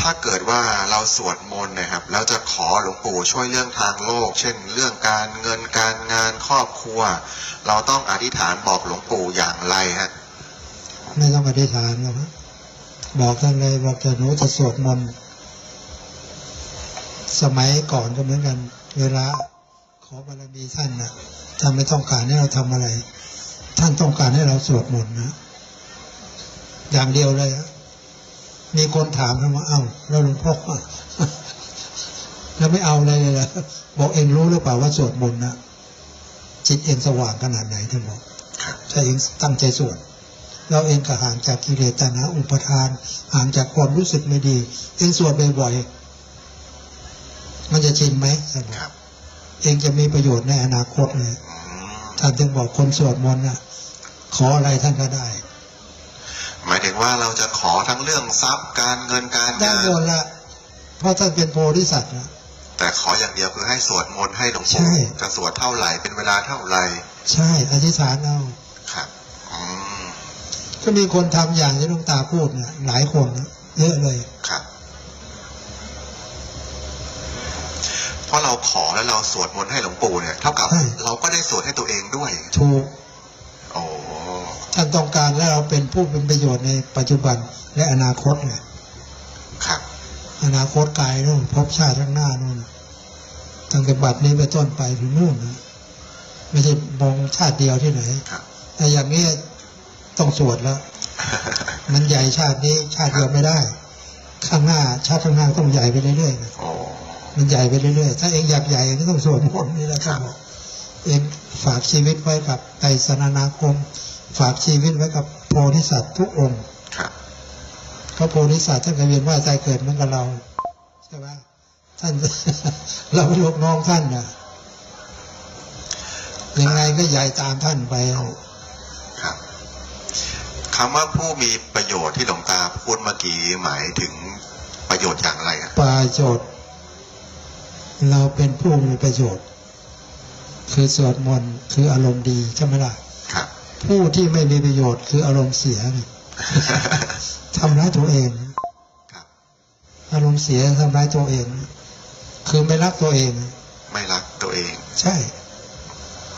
ถ้าเกิดว่าเราสวดมนต์นะครับแล้วจะขอหลวงปู่ช่วยเรื่องทางโลก เช่น เรื่องการเงินการงานครอบครัว เราต้องอธิษฐานบอกหลวงปู่อย่างไรฮะไม่ต้องอธิษฐานหรอกบอกท่านเลยบอกจะหนูจะสวดมนต์สมัยก่อนก็เหมือนกัน เวลาขอบารมีท่านนะท่านไม่ต้องการให้เราทำอะไร ท่านต้องการให้เราสวดมนต์นะอย่างเดียวเลยนะ มีคนถามกันว่าเอ้าแล้วหลวงพ่อแล้วไม่เอาอะไรเลยเหรอบอกเองรู้หรือเปล่าว่าสวดมนต์นะจิตเองสว่างขนาดไหนท่านบอกครับถ้าเองตั้งใจสวดเราเองก็ห่างจากกิเลสตัณหาอุปทาน ห่างจากความรู้สึกไม่ดี เองสวดบ่อยๆมันจะชินไหมท่านบอครักบเองจะมีประโยชน์ในอนาคตเลยอืมท่านจึงบอกคนสวดมนต์นะขออะไรท่านก็ได้ หมายถึงว่าเราจะขอทั้งเรื่องทรัพย์การเงินการได้งานหมดละเพราะท่านเป็นโพธิสัตว์นะ แต่ขออย่างเดียวคือให้สวดมนต์ให้หลวงใช่ ปู่จะสวดเท่าไหร่เป็นเวลาเท่าไหร่ใช่อธิษฐานเอาครับอืมก็มีคนทำอย่างที่หลุงตาพูดเนี่ยหลายคนนะเยอะเลยครับเพราะเราขอแล้วเราสวดมนต์ให้หลวงปู่เนี่ย เท่ากับใช่เราก็ได้สวดให้ตัวเองด้วย ถูกโอ้ท่านต้องการและเราเป็นผู้เป็นประโยชน์ในปัจจุบันและอนาคตไงครับ อนาคตไกลนู่นพบชาติข้างหน้านู่นตั้งแต่บัดนี้ไปต้นไปถึงนู่นนะไม่ใช่มองชาติเดียวที่ไหนครับแต่อย่างนี้ต้องสวดแล้ว มันใหญ่ชาตินี้ชาติเดียวไม่ได้ ข้างหน้าชาติข้างหน้าต้องใหญ่ไปเรื่อยๆนะโอ้มันใหญ่ไปเรื่อยๆ ถ้าเองอยากใหญ่ก็ต้องสวดมนต์นี่แหละครับบอกเองฝากชีวิตไว้กับไตรสนานาคม ฝากชีวิตไว้กับโพธิสัตว์ทุกองค์ครับเพราะโพธิสัตว์ท่านก็เวียนว่ายตายเกิดเหมือนกับเราใช่ไหมท่านเราเป็นลูกน้องท่านนะยังไงก็ใหญ่ตามท่านไปครับคำว่าผู้มีประโยชน์ที่หลวงตาพูดเมื่อกี้หมายถึงประโยชน์อย่างไรอะประโยชน์ เราเป็นผู้มีประโยชน์ คือสวดมนต์คืออารมณ์ดีใช่ไหมล่ะครับ ผู้ที่ไม่มีประโยชน์คืออารมณ์เสียไงทำร้ายตัวเองครับอารมณ์เสียทำร้ายตัวเอง คือไม่รักตัวเอง ไม่รักตัวเอง ใช่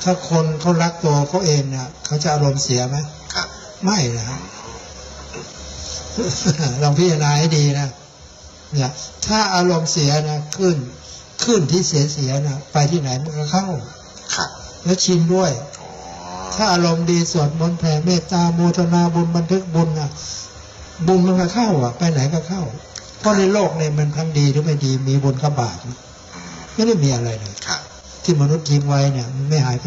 ถ้าคนเขารักตัวเขาเองเนี่ยเขาจะอารมณ์เสียไหมครับ ไม่นะอืมลองพิจารณาให้ดีนะเนี่ยถ้าอารมณ์เสียนะขึ้น ขึ้นที่เสียเสียนะไปที่ไหนมันก็เข้าครับแล้วชินด้วยโอ้ ถ้าอารมณ์ดีสวดมนต์แผ่เมตตาโมทนาบุญบันทึกบุญนะบุญมันก็เข้าอะ ไปไหนก็เข้า เพราะในโลกเนี่ยมันทั้งดีหรือไม่ดีมีบุญกับบาปอืมไม่ได้มีอะไรเลยครับที่มนุษย์ทิ้งไว้เนี่ยมันไม่หายไป